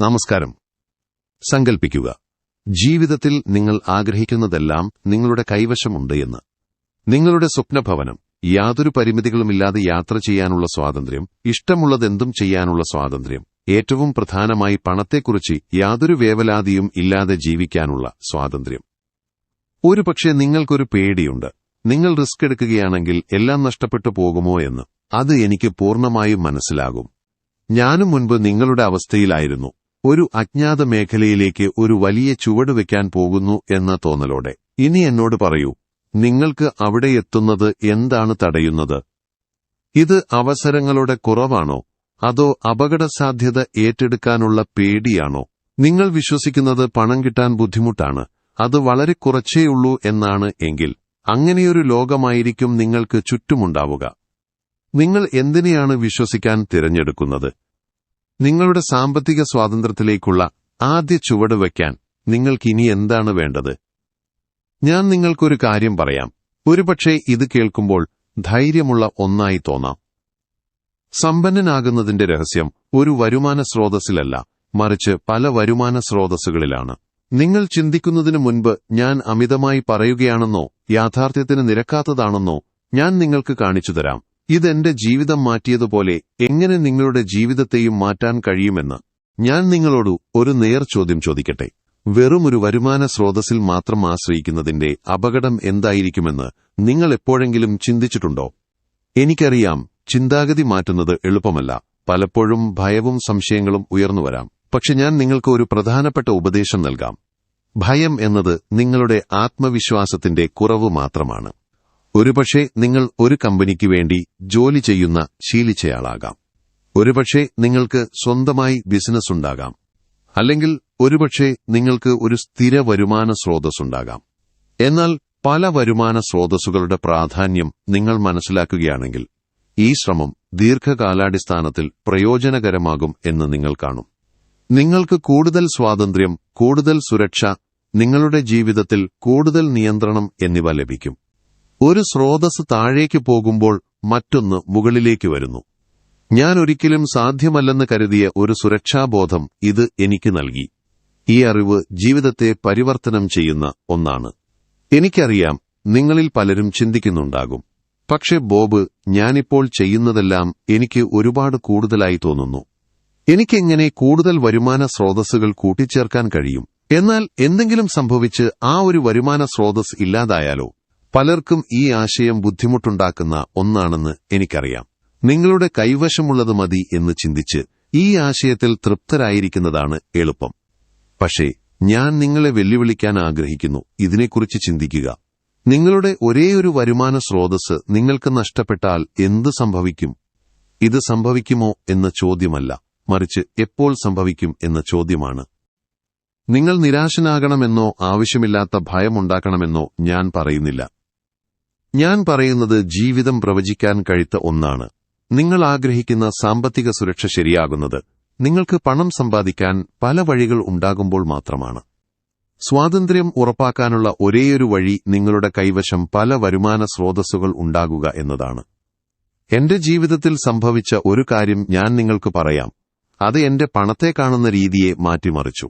നമസ്കാരം. സങ്കൽപ്പിക്കുക. ജീവിതത്തിൽ നിങ്ങൾ ആഗ്രഹിക്കുന്നതെല്ലാം നിങ്ങളുടെ കൈവശമുണ്ട് എന്ന്. നിങ്ങളുടെ സ്വപ്നഭവനം യാതൊരു പരിമിതികളുമില്ലാതെ യാത്ര ചെയ്യാനുള്ള സ്വാതന്ത്ര്യം ഇഷ്ടമുള്ളതെന്തും ചെയ്യാനുള്ള സ്വാതന്ത്ര്യം ഏറ്റവും പ്രധാനമായി പണത്തെക്കുറിച്ച് യാതൊരു വേവലാതിയും ഇല്ലാതെ ജീവിക്കാനുള്ള സ്വാതന്ത്ര്യം. ഒരുപക്ഷെ നിങ്ങൾക്കൊരു പേടിയുണ്ട്. നിങ്ങൾ റിസ്ക് എടുക്കുകയാണെങ്കിൽ എല്ലാം നഷ്ടപ്പെട്ടു പോകുമോ എന്ന്. അത് എനിക്ക് പൂർണമായും മനസ്സിലാകും. ഞാനും മുൻപ് നിങ്ങളുടെ അവസ്ഥയിലായിരുന്നു. ഒരു അജ്ഞാത മേഖലയിലേക്ക് ഒരു വലിയ ചുവട് വെക്കാൻ പോകുന്നു എന്ന തോന്നലോടെ. ഇനി എന്നോട് പറയൂ നിങ്ങൾക്ക് അവിടെ എത്തുന്നത് എന്താണ് തടയുന്നത്? ഇത് അവസരങ്ങളുടെ കുറവാണോ? അതോ അപകടസാധ്യത ഏറ്റെടുക്കാനുള്ള പേടിയാണോ? നിങ്ങൾ വിശ്വസിക്കുന്നത് പണം കിട്ടാൻ ബുദ്ധിമുട്ടാണ് അത് വളരെ കുറച്ചേയുള്ളൂ എന്നാണ് എങ്കിൽ അങ്ങനെയൊരു ലോകമായിരിക്കും നിങ്ങൾക്ക് ചുറ്റുമുണ്ടാവുക. നിങ്ങൾ എന്തിനെയാണ് വിശ്വസിക്കാൻ തിരഞ്ഞെടുക്കുന്നത്? നിങ്ങളുടെ സാമ്പത്തിക സ്വാതന്ത്ര്യത്തിലേക്കുള്ള ആദ്യ ചുവട് വയ്ക്കാൻ നിങ്ങൾക്ക് ഇനി എന്താണ് വേണ്ടത്? ഞാൻ നിങ്ങൾക്കൊരു കാര്യം പറയാം. ഒരുപക്ഷെ ഇത് കേൾക്കുമ്പോൾ ധൈര്യമുള്ള ഒന്നായി തോന്നാം. സമ്പന്നനാകുന്നതിന്റെ രഹസ്യം ഒരു വരുമാന സ്രോതസ്സിലല്ല മറിച്ച് പല വരുമാന സ്രോതസ്സുകളിലാണ്. നിങ്ങൾ ചിന്തിക്കുന്നതിനു മുൻപ് ഞാൻ അമിതമായി പറയുകയാണെന്നോ യാഥാർത്ഥ്യത്തിന് നിരക്കാത്തതാണെന്നോ ഞാൻ നിങ്ങൾക്ക് കാണിച്ചു തരാം. ഇതെന്റെ ജീവിതം മാറ്റിയതുപോലെ എങ്ങനെ നിങ്ങളുടെ ജീവിതത്തെയും മാറ്റാൻ കഴിയുമെന്ന് ഞാൻ നിങ്ങളോട് ഒരു നേർ ചോദ്യം ചോദിക്കട്ടെ. വെറും ഒരു വരുമാന സ്രോതസ്സിൽ മാത്രം ആശ്രയിക്കുന്നതിന്റെ അപകടം എന്തായിരിക്കുമെന്ന് നിങ്ങൾ എപ്പോഴെങ്കിലും ചിന്തിച്ചിട്ടുണ്ടോ? എനിക്കറിയാം ചിന്താഗതി മാറ്റുന്നത് എളുപ്പമല്ല. പലപ്പോഴും ഭയവും സംശയങ്ങളും ഉയർന്നുവരാം പക്ഷെ ഞാൻ നിങ്ങൾക്ക് ഒരു പ്രധാനപ്പെട്ട ഉപദേശം നൽകാം. ഭയം എന്നത് നിങ്ങളുടെ ആത്മവിശ്വാസത്തിന്റെ കുറവ് മാത്രമാണ്. ഒരുപക്ഷെ നിങ്ങൾ ഒരു കമ്പനിക്ക് വേണ്ടി ജോലി ചെയ്യുന്ന ശീലിച്ചയാളാകാം. ഒരുപക്ഷെ നിങ്ങൾക്ക് സ്വന്തമായി ബിസിനസ് ഉണ്ടാകാം. അല്ലെങ്കിൽ ഒരുപക്ഷെ നിങ്ങൾക്ക് ഒരു സ്ഥിര വരുമാന സ്രോതസ്സുണ്ടാകാം എന്നാൽ പല വരുമാന സ്രോതസ്സുകളുടെ പ്രാധാന്യം നിങ്ങൾ മനസ്സിലാക്കുകയാണെങ്കിൽ ഈ ശ്രമം ദീർഘകാലാടിസ്ഥാനത്തിൽ പ്രയോജനകരമാകും എന്ന് നിങ്ങൾ കാണും. നിങ്ങൾക്ക് കൂടുതൽ സ്വാതന്ത്ര്യം കൂടുതൽ സുരക്ഷ നിങ്ങളുടെ ജീവിതത്തിൽ കൂടുതൽ നിയന്ത്രണം എന്നിവ ലഭിക്കും. ഒരു സ്രോതസ് താഴേക്ക് പോകുമ്പോൾ മറ്റൊന്ന് മുകളിലേക്ക് വരുന്നു. ഞാൻ ഒരിക്കലും സാധ്യമല്ലെന്ന് കരുതിയ ഒരു സുരക്ഷാബോധം ഇത് എനിക്ക് നൽകി. ഈ അറിവ് ജീവിതത്തെ പരിവർത്തനം ചെയ്യുന്ന ഒന്നാണ്. എനിക്കറിയാം നിങ്ങളിൽ പലരും ചിന്തിക്കുന്നുണ്ടാകും. പക്ഷെ ബോബ് ഞാനിപ്പോൾ ചെയ്യുന്നതെല്ലാം എനിക്ക് ഒരുപാട് കൂടുതലായി തോന്നുന്നു. എനിക്കെങ്ങനെ കൂടുതൽ വരുമാന സ്രോതസ്സുകൾ കൂട്ടിച്ചേർക്കാൻ കഴിയും? എന്നാൽ എന്തെങ്കിലും സംഭവിച്ച് ആ ഒരു വരുമാന സ്രോതസ് ഇല്ലാതായാലോ? പലർക്കും ഈ ആശയം ബുദ്ധിമുട്ടുണ്ടാക്കുന്ന ഒന്നാണെന്ന് എനിക്കറിയാം. നിങ്ങളുടെ കൈവശമുള്ളത് മതി എന്ന് ചിന്തിച്ച് ഈ ആശയത്തിൽ തൃപ്തരായിരിക്കുന്നതാണ് എളുപ്പം. പക്ഷേ ഞാൻ നിങ്ങളെ വെല്ലുവിളിക്കാൻ ആഗ്രഹിക്കുന്നു. ഇതിനെക്കുറിച്ച് ചിന്തിക്കുക. നിങ്ങളുടെ ഒരേയൊരു വരുമാന സ്രോതസ് നിങ്ങൾക്ക് നഷ്ടപ്പെട്ടാൽ എന്ത് സംഭവിക്കും? ഇത് സംഭവിക്കുമോ എന്ന ചോദ്യമല്ല. മറിച്ച് എപ്പോൾ സംഭവിക്കും എന്ന ചോദ്യമാണ്. നിങ്ങൾ നിരാശനാകണമെന്നോ ആവശ്യമില്ലാത്ത ഭയമുണ്ടാക്കണമെന്നോ ഞാൻ പറയുന്നില്ല. ഞാൻ പറയുന്നത് ജീവിതം പ്രവചിക്കാൻ കഴിത്ത ഒന്നാണ്. നിങ്ങൾ ആഗ്രഹിക്കുന്ന സാമ്പത്തിക സുരക്ഷ ശരിയാകുന്നത്. നിങ്ങൾക്ക് പണം സമ്പാദിക്കാൻ പല വഴികൾ ഉണ്ടാകുമ്പോൾ മാത്രമാണ്. സ്വാതന്ത്ര്യം ഉറപ്പാക്കാനുള്ള ഒരേയൊരു വഴി നിങ്ങളുടെ കൈവശം പല വരുമാന സ്രോതസ്സുകൾ ഉണ്ടാകുക എന്നതാണ്. എന്റെ ജീവിതത്തിൽ സംഭവിച്ച ഒരു കാര്യം ഞാൻ നിങ്ങൾക്ക് പറയാം. അത് എന്റെ പണത്തെ കാണുന്ന രീതിയെ മാറ്റിമറിച്ചു.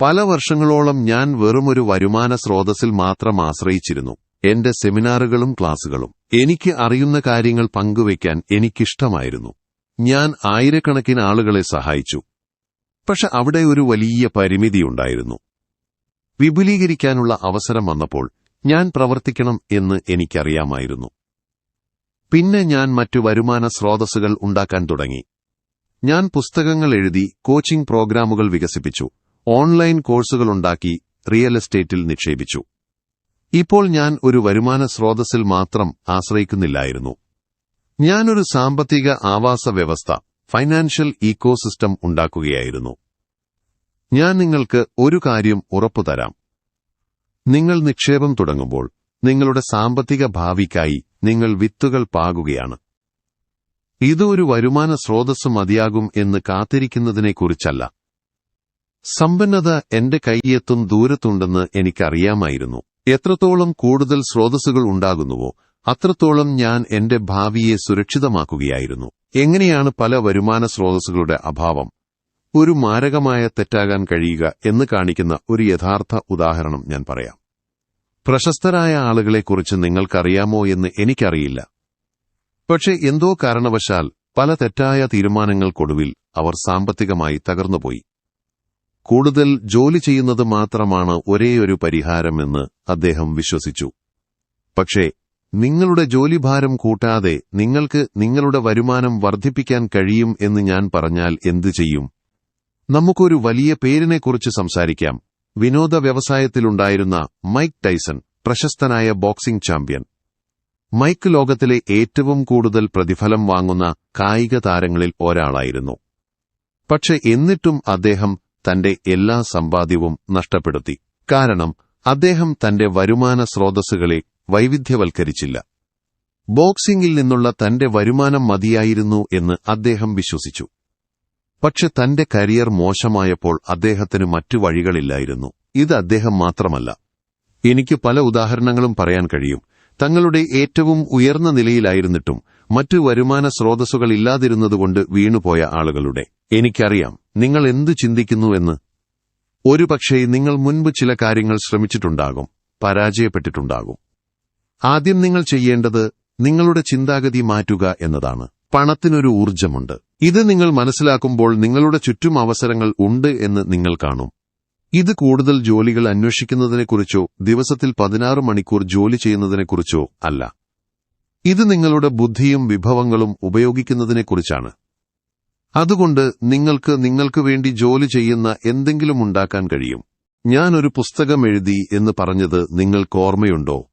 പല വർഷങ്ങളോളം ഞാൻ വെറുമൊരു വരുമാന സ്രോതസ്സിൽ മാത്രം ആശ്രയിച്ചിരുന്നു. എന്റെ സെമിനാറുകളും ക്ലാസുകളും. എനിക്ക് അറിയുന്ന കാര്യങ്ങൾ പങ്കുവയ്ക്കാൻ എനിക്കിഷ്ടമായിരുന്നു. ഞാൻ ആയിരക്കണക്കിന് ആളുകളെ സഹായിച്ചു. പക്ഷെ അവിടെ ഒരു വലിയ പരിമിതിയുണ്ടായിരുന്നു. വിപുലീകരിക്കാനുള്ള അവസരം വന്നപ്പോൾ ഞാൻ പ്രവർത്തിക്കണം എന്ന് എനിക്കറിയാമായിരുന്നു. പിന്നെ ഞാൻ മറ്റു വരുമാന സ്രോതസ്സുകൾ ഉണ്ടാക്കാൻ തുടങ്ങി. ഞാൻ പുസ്തകങ്ങൾ എഴുതി കോച്ചിംഗ് പ്രോഗ്രാമുകൾ വികസിപ്പിച്ചു ഓൺലൈൻ കോഴ്സുകൾ ഉണ്ടാക്കി റിയൽ എസ്റ്റേറ്റിൽ നിക്ഷേപിച്ചു. ഇപ്പോൾ ഞാൻ ഒരു വരുമാന സ്രോതസ്സിൽ മാത്രം ആശ്രയിക്കുന്നില്ലായിരുന്നു. ഞാനൊരു സാമ്പത്തിക ആവാസ വ്യവസ്ഥ ഫൈനാൻഷ്യൽ ഈക്കോസിസ്റ്റം ഉണ്ടാക്കുകയായിരുന്നു. ഞാൻ നിങ്ങൾക്ക് ഒരു കാര്യം ഉറപ്പു തരാം. നിങ്ങൾ നിക്ഷേപം തുടങ്ങുമ്പോൾ നിങ്ങളുടെ സാമ്പത്തിക ഭാവിക്കായി നിങ്ങൾ വിത്തുകൾ പാകുകയാണ്. ഇത് ഒരു വരുമാന സ്രോതസ് മതിയാകും എന്ന് കാത്തിരിക്കുന്നതിനെക്കുറിച്ചല്ല. സമ്പന്നത എന്റെ കൈയെത്തും ദൂരത്തുണ്ടെന്ന് എനിക്കറിയാമായിരുന്നു. എത്രത്തോളം കൂടുതൽ സ്രോതസ്സുകൾ ഉണ്ടാകുന്നുവോ അത്രത്തോളം ഞാൻ എന്റെ ഭാവിയെ സുരക്ഷിതമാക്കുകയായിരുന്നു. എങ്ങനെയാണ് പല വരുമാന സ്രോതസ്സുകളുടെ അഭാവം? ഒരു മാരകമായ തെറ്റാകാൻ കഴിയുക എന്ന് കാണിക്കുന്ന ഒരു യഥാർത്ഥ ഉദാഹരണം ഞാൻ പറയാം. പ്രശസ്തരായ ആളുകളെക്കുറിച്ച് നിങ്ങൾക്കറിയാമോ എന്ന് എനിക്കറിയില്ല. പക്ഷെ എന്തോ കാരണവശാൽ പല തെറ്റായ തീരുമാനങ്ങൾക്കൊടുവിൽ അവർ സാമ്പത്തികമായി തകർന്നുപോയി. കൂടുതൽ ജോലി ചെയ്യുന്നത് മാത്രമാണ് ഒരേയൊരു പരിഹാരമെന്ന് അദ്ദേഹം വിശ്വസിച്ചു. പക്ഷേ നിങ്ങളുടെ ജോലിഭാരം കൂട്ടാതെ നിങ്ങൾക്ക് നിങ്ങളുടെ വരുമാനം വർദ്ധിപ്പിക്കാൻ കഴിയും എന്ന് ഞാൻ പറഞ്ഞാൽ എന്തു ചെയ്യും? നമുക്കൊരു വലിയ പേരിനെക്കുറിച്ച് സംസാരിക്കാം. വിനോദ വ്യവസായത്തിലുണ്ടായിരുന്ന മൈക്ക് ടൈസൺ പ്രശസ്തനായ ബോക്സിംഗ് ചാമ്പ്യൻ. മൈക്ക് ലോകത്തിലെ ഏറ്റവും കൂടുതൽ പ്രതിഫലം വാങ്ങുന്ന കായിക താരങ്ങളിൽ ഒരാളായിരുന്നു. പക്ഷെ എന്നിട്ടും അദ്ദേഹം തന്റെ എല്ലാ സമ്പാദ്യവും നഷ്ടപ്പെടുത്തി. കാരണം അദ്ദേഹം തന്റെ വരുമാന സ്രോതസ്സുകളെ വൈവിധ്യവൽക്കരിച്ചില്ല. ബോക്സിംഗിൽ നിന്നുള്ള തന്റെ വരുമാനം മതിയായിരുന്നു എന്ന് അദ്ദേഹം വിശ്വസിച്ചു. പക്ഷെ തന്റെ കരിയർ മോശമായപ്പോൾ അദ്ദേഹത്തിന് മറ്റു വഴികളില്ലായിരുന്നു. ഇത് അദ്ദേഹം മാത്രമല്ല. എനിക്ക് പല ഉദാഹരണങ്ങളും പറയാൻ കഴിയും. തങ്ങളുടെ ഏറ്റവും ഉയർന്ന നിലയിലായിരുന്നിട്ടും മറ്റു വരുമാന സ്രോതസ്സുകളില്ലാതിരുന്നതുകൊണ്ട് വീണുപോയ ആളുകളുടെ എനിക്കറിയാം നിങ്ങൾ എന്തു ചിന്തിക്കുന്നുവെന്ന് ഒരുപക്ഷേ നിങ്ങൾ മുൻപ് ചില കാര്യങ്ങൾ ശ്രമിച്ചിട്ടുണ്ടാകും പരാജയപ്പെട്ടിട്ടുണ്ടാകും. ആദ്യം നിങ്ങൾ ചെയ്യേണ്ടത് നിങ്ങളുടെ ചിന്താഗതി മാറ്റുക എന്നതാണ്. പണത്തിനൊരു ഊർജമുണ്ട് ഇത് നിങ്ങൾ മനസ്സിലാക്കുമ്പോൾ നിങ്ങളുടെ ചുറ്റും അവസരങ്ങൾ ഉണ്ട് എന്ന് നിങ്ങൾ കാണും. ഇത് കൂടുതൽ ജോലികൾ അന്വേഷിക്കുന്നതിനെക്കുറിച്ചോ ദിവസത്തിൽ പതിനാറ് മണിക്കൂർ ജോലി ചെയ്യുന്നതിനെക്കുറിച്ചോ അല്ല. ഇത് നിങ്ങളുടെ ബുദ്ധിയും വിഭവങ്ങളും ഉപയോഗിക്കുന്നതിനെക്കുറിച്ചാണ്. അതുകൊണ്ട് നിങ്ങൾക്ക് നിങ്ങൾക്ക് വേണ്ടി ജോലി ചെയ്യുന്ന എന്തെങ്കിലും ഉണ്ടാക്കാൻ കഴിയും. ഞാൻ ഒരു പുസ്തകം എഴുതി എന്ന് പറഞ്ഞത് നിങ്ങൾക്ക് ഓർമ്മയുണ്ടോ?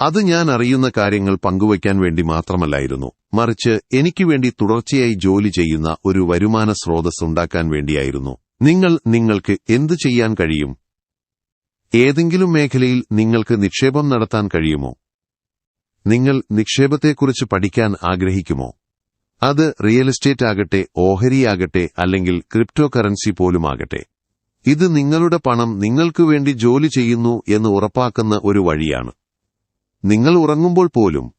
അത് ഞാൻ അറിയുന്ന കാര്യങ്ങൾ പങ്കുവയ്ക്കാൻ വേണ്ടി മാത്രമല്ലായിരുന്നു. മറിച്ച് എനിക്ക് വേണ്ടി തുടർച്ചയായി ജോലി ചെയ്യുന്ന ഒരു വരുമാന സ്രോതസ് ഉണ്ടാക്കാൻ വേണ്ടിയായിരുന്നു. നിങ്ങൾ നിങ്ങൾക്ക് എന്തു ചെയ്യാൻ കഴിയും? ഏതെങ്കിലും മേഖലയിൽ നിങ്ങൾക്ക് നിക്ഷേപം നടത്താൻ കഴിയുമോ? നിങ്ങൾ നിക്ഷേപത്തെക്കുറിച്ച് പഠിക്കാൻ ആഗ്രഹിക്കുമോ? അത് റിയൽ എസ്റ്റേറ്റ് ആകട്ടെ ഓഹരിയാകട്ടെ അല്ലെങ്കിൽ ക്രിപ്റ്റോ കറൻസി പോലുമാകട്ടെ. ഇത് നിങ്ങളുടെ പണം നിങ്ങൾക്ക് വേണ്ടി ജോലി ചെയ്യുന്നു എന്ന് ഉറപ്പാക്കുന്ന ഒരു വഴിയാണ്. നിങ്ങൾ ഉറങ്ങുമ്പോൾ പോലും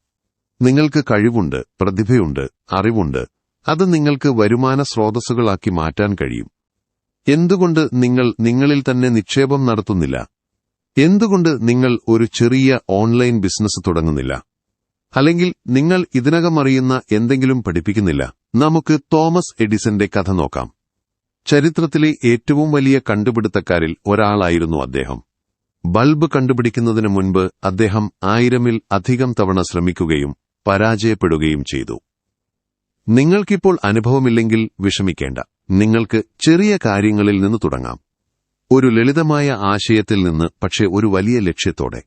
നിങ്ങൾക്ക് കഴിവുണ്ട് പ്രതിഭയുണ്ട് അറിവുണ്ട്. അത് നിങ്ങൾക്ക് വരുമാന സ്രോതസ്സുകളാക്കി മാറ്റാൻ കഴിയും. എന്തുകൊണ്ട് നിങ്ങൾ നിങ്ങളിൽ തന്നെ നിക്ഷേപം നടത്തുന്നില്ല? എന്തുകൊണ്ട് നിങ്ങൾ ഒരു ചെറിയ ഓൺലൈൻ ബിസിനസ് തുടങ്ങുന്നില്ല? അല്ലെങ്കിൽ നിങ്ങൾ ഇതിനകം അറിയുന്ന എന്തെങ്കിലും പഠിപ്പിക്കുന്നില്ല. നമുക്ക് തോമസ് എഡിസന്റെ കഥ നോക്കാം. ചരിത്രത്തിലെ ഏറ്റവും വലിയ കണ്ടുപിടുത്തക്കാരിൽ ഒരാളായിരുന്നു അദ്ദേഹം. ബൾബ് കണ്ടുപിടിക്കുന്നതിന് മുൻപ് അദ്ദേഹം ആയിരമിൽ അധികം തവണ ശ്രമിക്കുകയും പരാജയപ്പെടുകയും ചെയ്തു. നിങ്ങൾക്കിപ്പോൾ അനുഭവമില്ലെങ്കിൽ വിഷമിക്കേണ്ട. നിങ്ങൾക്ക് ചെറിയ കാര്യങ്ങളിൽ നിന്ന് തുടങ്ങാം. ഒരു ലളിതമായ ആശയത്തിൽ നിന്ന് പക്ഷേ ഒരു വലിയ ലക്ഷ്യത്തോടെ.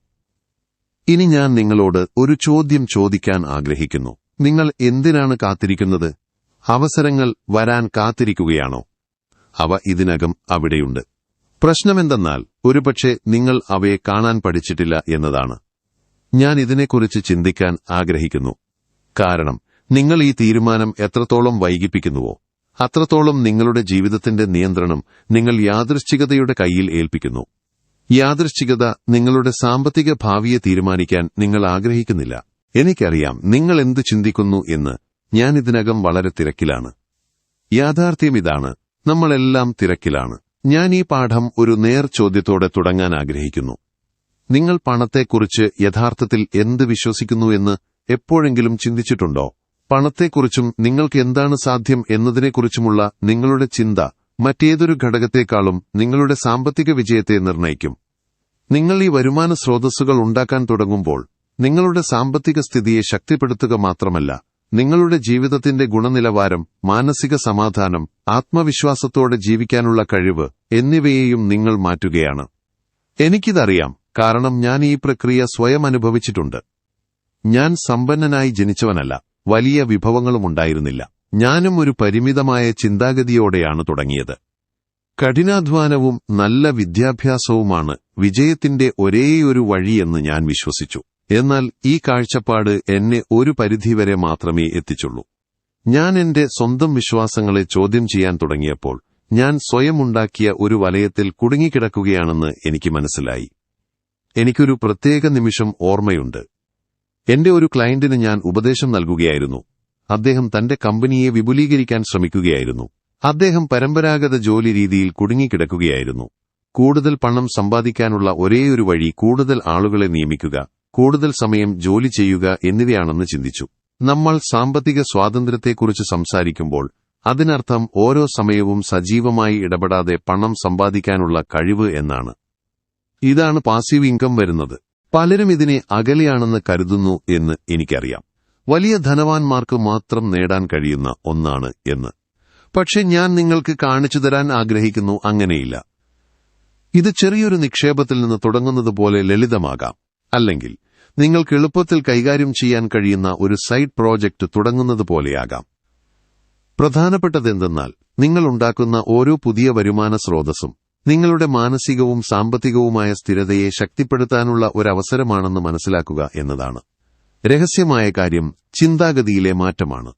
ഇനി ഞാൻ നിങ്ങളോട് ഒരു ചോദ്യം ചോദിക്കാൻ ആഗ്രഹിക്കുന്നു. നിങ്ങൾ എന്തിനാണ് കാത്തിരിക്കുന്നത്? അവസരങ്ങൾ വരാൻ കാത്തിരിക്കുകയാണോ? അവ ഇതിനകം അവിടെയുണ്ട്. പ്രശ്നമെന്തെന്നാൽ ഒരുപക്ഷെ നിങ്ങൾ അവയെ കാണാൻ പഠിച്ചിട്ടില്ല എന്നതാണ്. ഞാൻ ഇതിനെക്കുറിച്ച് ചിന്തിക്കാൻ ആഗ്രഹിക്കുന്നു. കാരണം നിങ്ങൾ ഈ തീരുമാനം എത്രത്തോളം വൈകിപ്പിക്കുന്നുവോ അത്രത്തോളം നിങ്ങളുടെ ജീവിതത്തിന്റെ നിയന്ത്രണം നിങ്ങൾ യാദൃശ്ചികതയുടെ കയ്യിൽ ഏൽപ്പിക്കുന്നു. യാദൃശ്ചികത നിങ്ങളുടെ സാമ്പത്തിക ഭാവിയെ തീരുമാനിക്കാൻ നിങ്ങൾ ആഗ്രഹിക്കുന്നില്ല. എനിക്കറിയാം നിങ്ങൾ എന്ത് ചിന്തിക്കുന്നു എന്ന്. ഞാൻ ഇതിനകം വളരെ തിരക്കിലാണ്. യാഥാർത്ഥ്യം ഇതാണ്. നമ്മളെല്ലാം തിരക്കിലാണ്. ഞാൻ ഈ പാഠം ഒരു നേർ ചോദ്യത്തോടെ തുടങ്ങാൻ ആഗ്രഹിക്കുന്നു. നിങ്ങൾ പണത്തെക്കുറിച്ച് യഥാർത്ഥത്തിൽ എന്ത് വിശ്വസിക്കുന്നു എന്ന് എപ്പോഴെങ്കിലും ചിന്തിച്ചിട്ടുണ്ടോ? പണത്തെക്കുറിച്ചും നിങ്ങൾക്ക് എന്താണ് സാധ്യം എന്നതിനെക്കുറിച്ചുമുള്ള നിങ്ങളുടെ ചിന്ത മറ്റേതൊരു ഘടകത്തെക്കാളും നിങ്ങളുടെ സാമ്പത്തിക വിജയത്തെ നിർണയിക്കും. നിങ്ങൾ ഈ വരുമാന സ്രോതസ്സുകൾ ഉണ്ടാക്കാൻ തുടങ്ങുമ്പോൾ നിങ്ങളുടെ സാമ്പത്തിക സ്ഥിതിയെ ശക്തിപ്പെടുത്തുക മാത്രമല്ല നിങ്ങളുടെ ജീവിതത്തിന്റെ ഗുണനിലവാരം മാനസിക സമാധാനം ആത്മവിശ്വാസത്തോടെ ജീവിക്കാനുള്ള കഴിവ് എന്നിവയെയും നിങ്ങൾ മാറ്റുകയാണ്. എനിക്കിതറിയാം കാരണം ഞാൻ ഈ പ്രക്രിയ സ്വയം അനുഭവിച്ചിട്ടുണ്ട്. ഞാൻ സമ്പന്നനായി ജനിച്ചവനല്ല വലിയ വിഭവങ്ങളുമുണ്ടായിരുന്നില്ല. ഞാനും ഒരു പരിമിതമായ ചിന്താഗതിയോടെയാണ് തുടങ്ങിയത്. കഠിനാധ്വാനവും നല്ല വിദ്യാഭ്യാസവുമാണ് വിജയത്തിന്റെ ഒരേയൊരു വഴിയെന്ന് ഞാൻ വിശ്വസിച്ചു. എന്നാൽ ഈ കാഴ്ചപ്പാട് എന്നെ ഒരു പരിധിവരെ മാത്രമേ എത്തിച്ചുള്ളൂ. ഞാൻ എന്റെ സ്വന്തം വിശ്വാസങ്ങളെ ചോദ്യം ചെയ്യാൻ തുടങ്ങിയപ്പോൾ ഞാൻ സ്വയമുണ്ടാക്കിയ ഒരു വലയത്തിൽ കുടുങ്ങിക്കിടക്കുകയാണെന്ന് എനിക്ക് മനസ്സിലായി. എനിക്കൊരു പ്രത്യേക നിമിഷം ഓർമ്മയുണ്ട്. എന്റെ ഒരു ക്ലയന്റിന് ഞാൻ ഉപദേശം നൽകുകയായിരുന്നു. അദ്ദേഹം തന്റെ കമ്പനിയെ വിപുലീകരിക്കാൻ ശ്രമിക്കുകയായിരുന്നു. അദ്ദേഹം പരമ്പരാഗത ജോലി രീതിയിൽ കുടുങ്ങിക്കിടക്കുകയായിരുന്നു. കൂടുതൽ പണം സമ്പാദിക്കാനുള്ള ഒരേയൊരു വഴി കൂടുതൽ ആളുകളെ നിയമിക്കുക കൂടുതൽ സമയം ജോലി ചെയ്യുക എന്നിവയാണെന്ന് ചിന്തിച്ചു. നമ്മൾ സാമ്പത്തിക സ്വാതന്ത്ര്യത്തെക്കുറിച്ച് സംസാരിക്കുമ്പോൾ അതിനർത്ഥം ഓരോ സമയവും സജീവമായി ഇടപെടാതെ പണം സമ്പാദിക്കാനുള്ള കഴിവ് എന്നാണ്. ഇതാണ് പാസീവ് ഇൻകം വരുന്നത്. പലരും ഇതിനെ അകലെയാണെന്ന് കരുതുന്നു എന്ന് എനിക്കറിയാം. വലിയ ധനവാന്മാർക്ക് മാത്രം നേടാൻ കഴിയുന്ന ഒന്നാണ് എന്ന്. പക്ഷെ ഞാൻ നിങ്ങൾക്ക് കാണിച്ചു തരാൻ ആഗ്രഹിക്കുന്നു അങ്ങനെയില്ല. ഇത് ചെറിയൊരു നിക്ഷേപത്തിൽ നിന്ന് തുടങ്ങുന്നത് പോലെ ലളിതമാകാം. അല്ലെങ്കിൽ നിങ്ങൾക്ക് എളുപ്പത്തിൽ കൈകാര്യം ചെയ്യാൻ കഴിയുന്ന ഒരു സൈഡ് പ്രോജക്റ്റ് തുടങ്ങുന്നത് പോലെയാകാം പ്രധാനപ്പെട്ടതെന്തെന്നാൽ നിങ്ങൾ ഉണ്ടാക്കുന്ന ഓരോ പുതിയ വരുമാന സ്രോതസ്സും നിങ്ങളുടെ മാനസികവും സാമ്പത്തികവുമായ സ്ഥിരതയെ ശക്തിപ്പെടുത്താനുള്ള ഒരവസരമാണെന്ന് മനസ്സിലാക്കുക എന്നതാണ്. രഹസ്യമായ കാര്യം ചിന്താഗതിയിലെ മാറ്റമാണ്.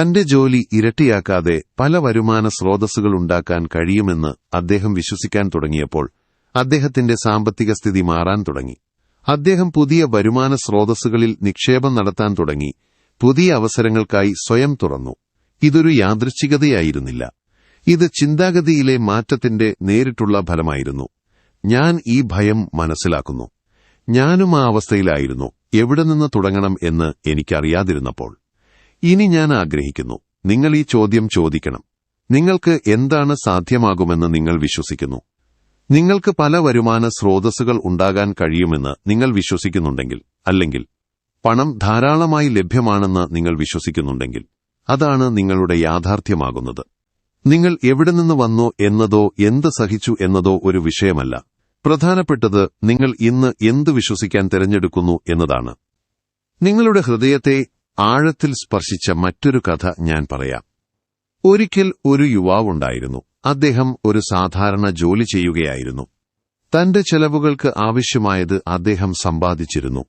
തന്റെ ജോലി ഇരട്ടിയാക്കാതെ പല വരുമാന സ്രോതസ്സുകൾ ഉണ്ടാക്കാൻ കഴിയുമെന്ന് അദ്ദേഹം വിശ്വസിക്കാൻ തുടങ്ങിയപ്പോൾ അദ്ദേഹത്തിന്റെ സാമ്പത്തിക സ്ഥിതി മാറാൻ തുടങ്ങി. അദ്ദേഹം പുതിയ വരുമാന സ്രോതസ്സുകളിൽ നിക്ഷേപം നടത്താൻ തുടങ്ങി. പുതിയ അവസരങ്ങൾക്കായി സ്വയം തുറന്നു. ഇതൊരു യാദൃശ്ചികതയായിരുന്നില്ല ഇത് ചിന്താഗതിയിലെ മാറ്റത്തിന്റെ നേരിട്ടുള്ള ഫലമായിരുന്നു. ഞാൻ ഈ ഭയം മനസ്സിലാക്കുന്നു. ഞാനും ആ അവസ്ഥയിലായിരുന്നു. എവിടെ നിന്ന് തുടങ്ങണം എന്ന് എനിക്കറിയാതിരുന്നപ്പോൾ. ഇനി ഞാൻ ആഗ്രഹിക്കുന്നു. നിങ്ങൾ ഈ ചോദ്യം ചോദിക്കണം. നിങ്ങൾക്ക് എന്താണ് സാധ്യമാകുമെന്ന് നിങ്ങൾ വിശ്വസിക്കുന്നു. നിങ്ങൾക്ക് പല വരുമാന സ്രോതസ്സുകൾ ഉണ്ടാകാൻ കഴിയുമെന്ന് നിങ്ങൾ വിശ്വസിക്കുന്നുണ്ടെങ്കിൽ അല്ലെങ്കിൽ പണം ധാരാളമായി ലഭ്യമാണെന്ന് നിങ്ങൾ വിശ്വസിക്കുന്നുണ്ടെങ്കിൽ അതാണ് നിങ്ങളുടെ യാഥാർത്ഥ്യമാകുന്നത്. നിങ്ങൾ എവിടെ നിന്ന് വന്നോ എന്നതോ എന്ത് സഹിച്ചു എന്നതോ ഒരു വിഷയമല്ല. പ്രധാനപ്പെട്ടത് നിങ്ങൾ ഇന്ന് എന്ത് വിശ്വസിക്കാൻ തിരഞ്ഞെടുക്കുന്നു എന്നതാണ്. നിങ്ങളുടെ ഹൃദയത്തെ ആഴത്തിൽ സ്പർശിച്ച മറ്റൊരു കഥ ഞാൻ പറയാം. ഒരിക്കൽ ഒരു യുവാവുണ്ടായിരുന്നു. അദ്ദേഹം ഒരു സാധാരണ ജോലി ചെയ്യുകയായിരുന്നു. തന്റെ ചെലവുകൾക്ക് ആവശ്യമായത് അദ്ദേഹം സമ്പാദിച്ചിരുന്നു.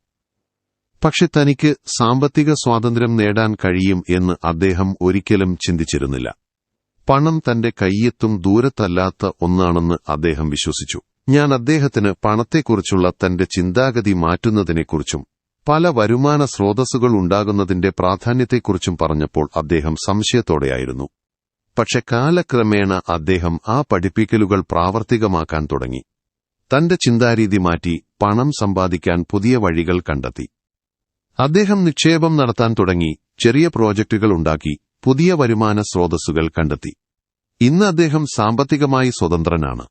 പക്ഷെ തനിക്ക് സാമ്പത്തിക സ്വാതന്ത്ര്യം നേടാൻ കഴിയും എന്ന് അദ്ദേഹം ഒരിക്കലും ചിന്തിച്ചിരുന്നില്ല. പണം തന്റെ കയ്യെത്തും ദൂരത്തല്ലാത്ത ഒന്നാണെന്ന് അദ്ദേഹം വിശ്വസിച്ചു. ഞാൻ അദ്ദേഹത്തിന് പണത്തെക്കുറിച്ചുള്ള തന്റെ ചിന്താഗതി മാറ്റുന്നതിനെക്കുറിച്ചും പല വരുമാന സ്രോതസ്സുകൾ ഉണ്ടാകുന്നതിന്റെ പ്രാധാന്യത്തെക്കുറിച്ചും പറഞ്ഞപ്പോൾ അദ്ദേഹം സംശയത്തോടെയായിരുന്നു. പക്ഷെ കാലക്രമേണ അദ്ദേഹം ആ പഠിപ്പിക്കലുകൾ പ്രാവർത്തികമാക്കാൻ തുടങ്ങി. തന്റെ ചിന്താരീതി മാറ്റി പണം സമ്പാദിക്കാൻ പുതിയ വഴികൾ കണ്ടെത്തി. അദ്ദേഹം നിക്ഷേപം നടത്താൻ തുടങ്ങി ചെറിയ പ്രോജക്റ്റുകൾ ഉണ്ടാക്കി പുതിയ വരുമാന സ്രോതസ്സുകൾ കണ്ടെത്തി. ഇന്ന് അദ്ദേഹം സാമ്പത്തികമായി സ്വതന്ത്രനാണ്.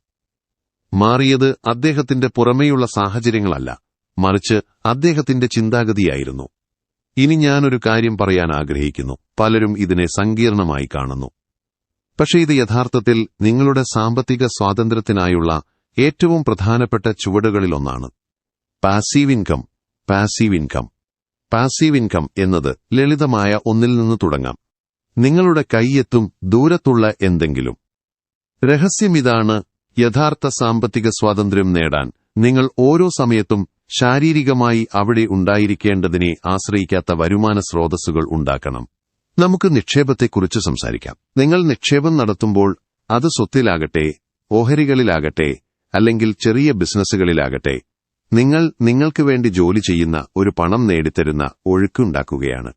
മാറിയത് അദ്ദേഹത്തിന്റെ പുറമേയുള്ള സാഹചര്യങ്ങളല്ല. മറിച്ച് അദ്ദേഹത്തിന്റെ ചിന്താഗതിയായിരുന്നു. ഇനി ഞാനൊരു കാര്യം പറയാൻ ആഗ്രഹിക്കുന്നു. പലരും ഇതിനെ സങ്കീർണമായി കാണുന്നു. പക്ഷേ ഇത് യഥാർത്ഥത്തിൽ നിങ്ങളുടെ സാമ്പത്തിക സ്വാതന്ത്ര്യത്തിനായുള്ള ഏറ്റവും പ്രധാനപ്പെട്ട ചുവടുകളിലൊന്നാണ്. Passive income passive income passive income എന്നത് ലളിതമായ ഒന്നിൽ നിന്ന് തുടങ്ങാം. നിങ്ങളുടെ കൈയെത്തും ദൂരത്തുള്ള എന്തെങ്കിലും. രഹസ്യം രഹസ്യമിതാണ് യഥാർത്ഥ സാമ്പത്തിക സ്വാതന്ത്ര്യം നേടാൻ നിങ്ങൾ ഓരോ സമയത്തും ശാരീരികമായി അവിടെ ഉണ്ടായിരിക്കേണ്ടതിനെ ആശ്രയിക്കാത്ത വരുമാന സ്രോതസ്സുകൾ ഉണ്ടാക്കണം. നമുക്ക് നിക്ഷേപത്തെക്കുറിച്ച് സംസാരിക്കാം. നിങ്ങൾ നിക്ഷേപം നടത്തുമ്പോൾ അത് സ്വത്തിലാകട്ടെ ഓഹരികളിലാകട്ടെ അല്ലെങ്കിൽ ചെറിയ ബിസിനസ്സുകളിലാകട്ടെ നിങ്ങൾ നിങ്ങൾക്ക് വേണ്ടി ജോലി ചെയ്യുന്ന ഒരു പണം നേടിത്തരുന്ന ഒഴുക്കുണ്ടാക്കുകയാണ്.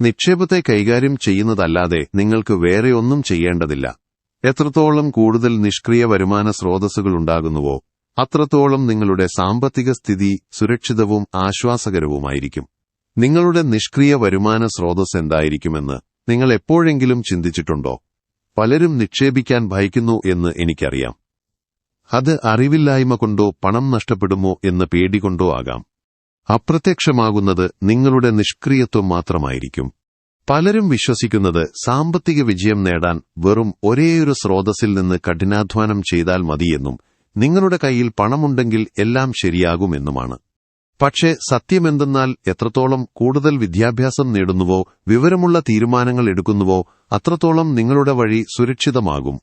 നിക്ഷേപത്തെ കൈകാര്യം ചെയ്യുന്നതല്ലാതെ നിങ്ങൾക്ക് വേറെ ഒന്നും ചെയ്യേണ്ടതില്ല. എത്രത്തോളം കൂടുതൽ നിഷ്ക്രിയ വരുമാന സ്രോതസ്സുകൾ ഉണ്ടാകുന്നുവോ അത്രത്തോളം നിങ്ങളുടെ സാമ്പത്തിക സ്ഥിതി സുരക്ഷിതവും ആശ്വാസകരവുമായിരിക്കും. നിങ്ങളുടെ നിഷ്ക്രിയ വരുമാന സ്രോതസ് എന്തായിരിക്കുമെന്ന് നിങ്ങൾ എപ്പോഴെങ്കിലും ചിന്തിച്ചിട്ടുണ്ടോ? പലരും നിക്ഷേപിക്കാൻ ഭയക്കുന്നു എന്ന് എനിക്കറിയാം. അത് അറിവില്ലായ്മ കൊണ്ടോ പണം നഷ്ടപ്പെടുമോ എന്ന് പേടികൊണ്ടോ ആകാം. അപ്രത്യക്ഷമാകുന്നത് നിങ്ങളുടെ നിഷ്ക്രിയത്വം മാത്രമായിരിക്കും. പലരും വിശ്വസിക്കുന്നത് സാമ്പത്തിക വിജയം നേടാൻ വെറും ഒരേയൊരു സ്രോതസ്സിൽ നിന്ന് കഠിനാധ്വാനം ചെയ്താൽ മതിയെന്നും നിങ്ങളുടെ കയ്യിൽ പണമുണ്ടെങ്കിൽ എല്ലാം ശരിയാകുമെന്നുമാണ്. പക്ഷേ സത്യമെന്തെന്നാൽ എത്രത്തോളം കൂടുതൽ വിദ്യാഭ്യാസം നേടുന്നുവോ വിവരമുള്ള തീരുമാനങ്ങൾ എടുക്കുന്നുവോ അത്രത്തോളം നിങ്ങളുടെ വഴി സുരക്ഷിതമാകും.